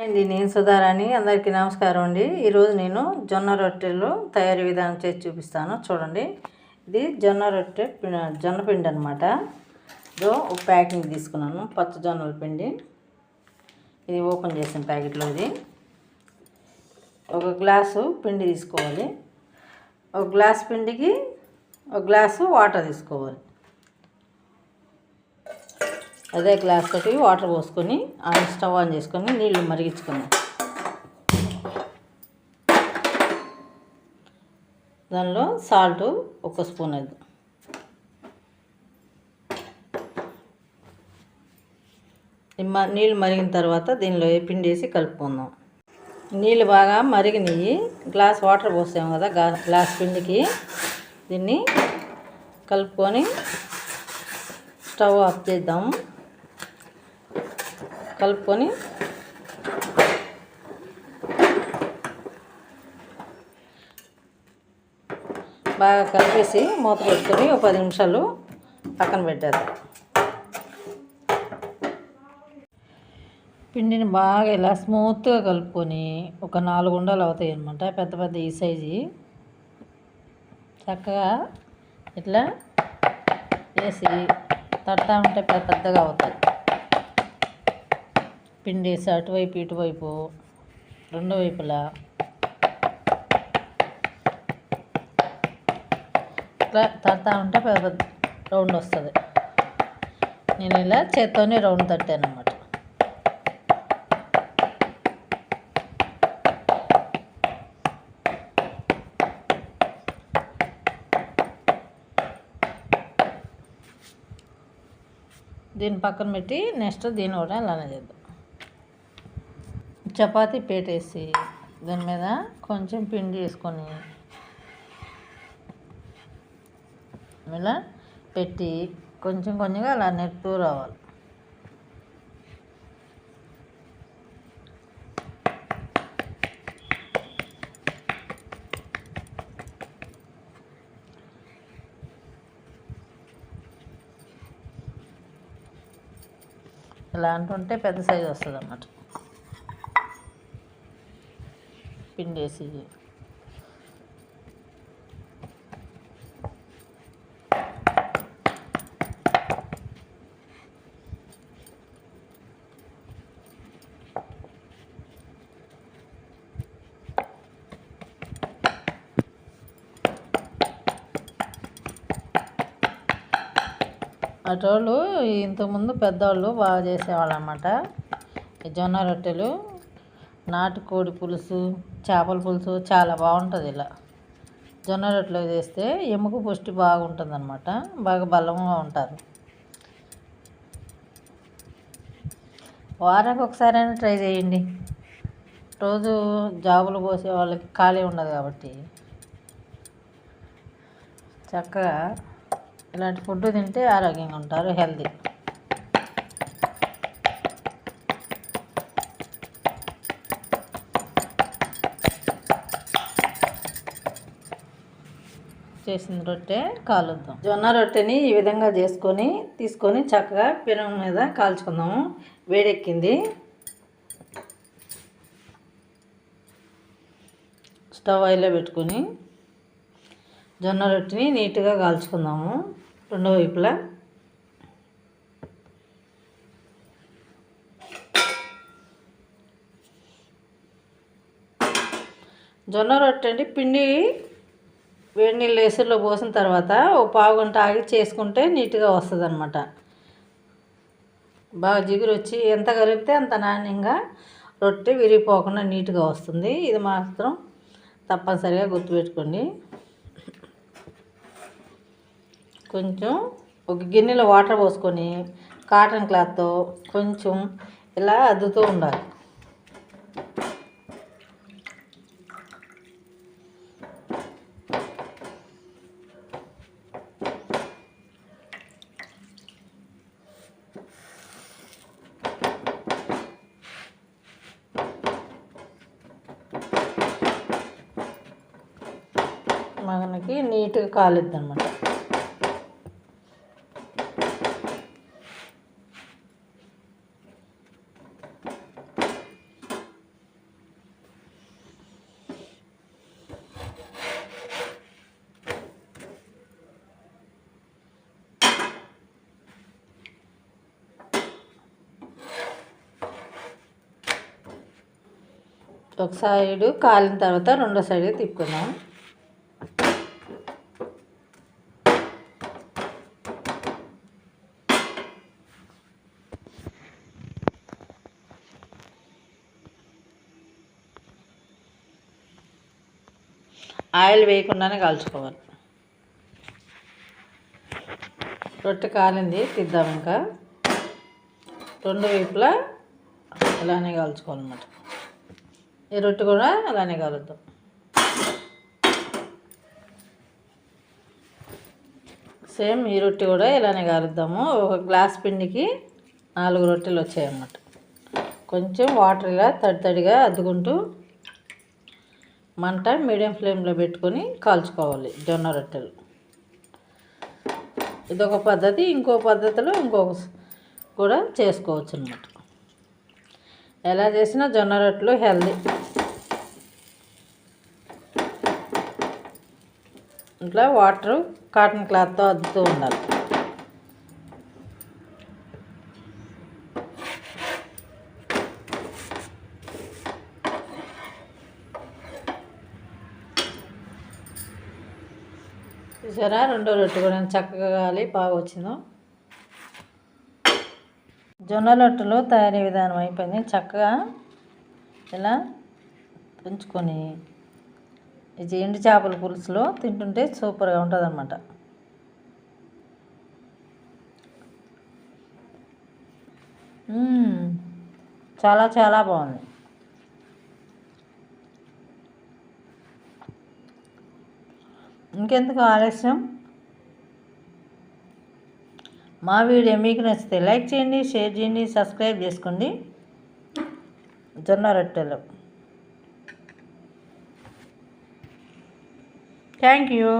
అండి నేను సుధారాణి. అందరికీ నమస్కారం అండి. ఈరోజు నేను జొన్న రొట్టెలు తయారీ విధానం చేసి చూపిస్తాను. చూడండి. ఇది జొన్న రొట్టె పి- జొన్న పిండి అనమాట ఇదో ఒక ప్యాకింగ్ తీసుకున్నాను. పచ్చ జొన్నల పిండి. ఇది ఓపెన్ చేసిన ప్యాకెట్లో ఇది. ఒక గ్లాసు పిండి తీసుకోవాలి. ఒక గ్లాస్ పిండికి ఒక గ్లాసు వాటర్ తీసుకోవాలి. అదే గ్లాస్ తోటి వాటర్ పోసుకొని ఆన్ స్టవ్ ఆన్ చేసుకొని నీళ్ళు మరిగించుకుందాం. దానిలో సాల్ట్ ఒక స్పూన్ వేద్దాం నీళ్ళు మరిగిన తర్వాత దీనిలో పిండి వేసి కలుపుకుందాం. నీళ్ళు బాగా మరిగినాయి గ్లాస్ వాటర్ పోసాము కదా గ్లాస్ పిండికి. దీన్ని కలుపుకొని స్టవ్ ఆఫ్ చేద్దాము కలుపుకొని బాగా కలిపేసి మూత పెట్టుకొని ఒక పది నిమిషాలు పక్కన పెట్టేద్దాం. పిండిని బాగా ఇలా స్మూత్గా కలుపుకొని ఒక నాలుగు ఉండలు అవుతాయి అనమాట పెద్ద పెద్ద ఈ సైజు. చక్కగా ఇట్లా వేసి తడతా ఉంటే పెద్ద పెద్దగా అవుతాయి. పిండి అటువైపు ఇటువైపు రెండు వైపులా. ఇట్లా తడతా ఉంటే పెద్ద పెద్ద రౌండ్ వస్తుంది. నేను ఇలా చేత్తోనే రౌండ్ తట్టాను అనమాట దీన్ని పక్కన పెట్టి నెక్స్ట్ దీన్ని కూడా అలానే చేద్దాం. చపాతీ పేటేసి దాని మీద కొంచెం పిండి వేసుకొని ఇలా పెట్టి కొంచెం కొంచెంగా అలా నెడుతూ రావాలి. ఇలా అంటుంటే పెద్ద సైజు వస్తుంది అన్నమాట పిండేసి. అటోళ్ళు ఇంతకుముందు పెద్దవాళ్ళు బాగా చేసేవాళ్ళు అన్నమాట ఈ జొన్న రొట్టెలు నాటుకోడి పులుసు చేపల పులుసు చాలా బాగుంటుంది ఇలా. జొన్న రొట్టెలు చేస్తే ఎముక పుష్టి బాగుంటుంది అనమాట బాగా బలంగా ఉంటారు. వారానికి ఒకసారైనా ట్రై చేయండి. రోజు జాబులు పోసే వాళ్ళకి ఖాళీ ఉండదు కాబట్టి. చక్కగా ఇలాంటి ఫుడ్ తింటే ఆరోగ్యంగా ఉంటారు హెల్తీ. చేసిన రొట్టె కాలుద్దాం. జొన్న రొట్టెని ఈ విధంగా చేసుకొని తీసుకొని చక్కగా పెనం మీద కాల్చుకుందాము. వేడెక్కింది. స్టవ్ ఆయిల్లో పెట్టుకొని జొన్న రొట్టెని నీట్గా కాల్చుకుందాము. రెండో వైపులా. జొన్న రొట్టె అండి పిండి వేడి నీళ్ళు ఎసురులో పోసిన తర్వాత ఓ పావు గంట ఆగి చేసుకుంటే నీట్గా వస్తుంది అనమాట బాగా జిగురు వచ్చి ఎంత కలిపితే అంత నాణ్యంగా రొట్టె విరిగిపోకుండా నీట్గా వస్తుంది. ఇది మాత్రం తప్పనిసరిగా గుర్తుపెట్టుకోండి. కొంచెం ఒక గిన్నెలో వాటర్ పోసుకొని కాటన్ క్లాత్తో కొంచెం ఇలా అద్దుతూ ఉండాలి. మనకి నీట్గా కాలిద్ది అనమాట ఒక సైడు కాలిన తర్వాత రెండో సైడ్ తిప్పుకుందాం. ఆయిల్ వేయకుండానే కాల్చుకోవాలి. రొట్టె కాలింది తిద్దాం ఇంకా. రెండు వైపులా ఇలానే కాల్చుకోవాలన్నమాట. ఈ రొట్టె కూడా అలానే కలుద్దాం. సేమ్ ఈ రొట్టె కూడా ఇలానే కాలుద్దాము. ఒక గ్లాస్ పిండికి నాలుగు రొట్టెలు వచ్చాయన్నమాట. కొంచెం వాటర్ ఇలా తడి తడిగా అద్దుకుంటూ మంట మీడియం ఫ్లేమ్లో పెట్టుకొని కాల్చుకోవాలి జొన్న రొట్టెలు. ఇదొక పద్ధతి ఇంకో పద్ధతిలో ఇంకొక కూడా చేసుకోవచ్చు అనమాట ఎలా చేసినా జొన్న రొట్టెలు హెల్దీ. ఇట్లా వాటర్ కాటన్ క్లాత్తో అద్దుతూ ఉండాలి. చూసారా? రెండో రొట్టె కూడా చక్కగా కాలి బాగా వచ్చిందో. జొన్న రొట్టెలు తయారీ విధానం అయిపోయింది. చక్కగా ఇలా ఉంచుకొని ఇది ఎండు చేపల పులుసులో తింటుంటే సూపర్గా ఉంటుంది అన్నమాట చాలా చాలా బాగుంది. ఇంకెందుకు ఆలస్యం? మా వీడియో మీకు నచ్చితే లైక్ చేయండి షేర్ చేయండి సబ్స్క్రైబ్ చేసుకోండి. జొన్న రొట్టెలు. Thank you.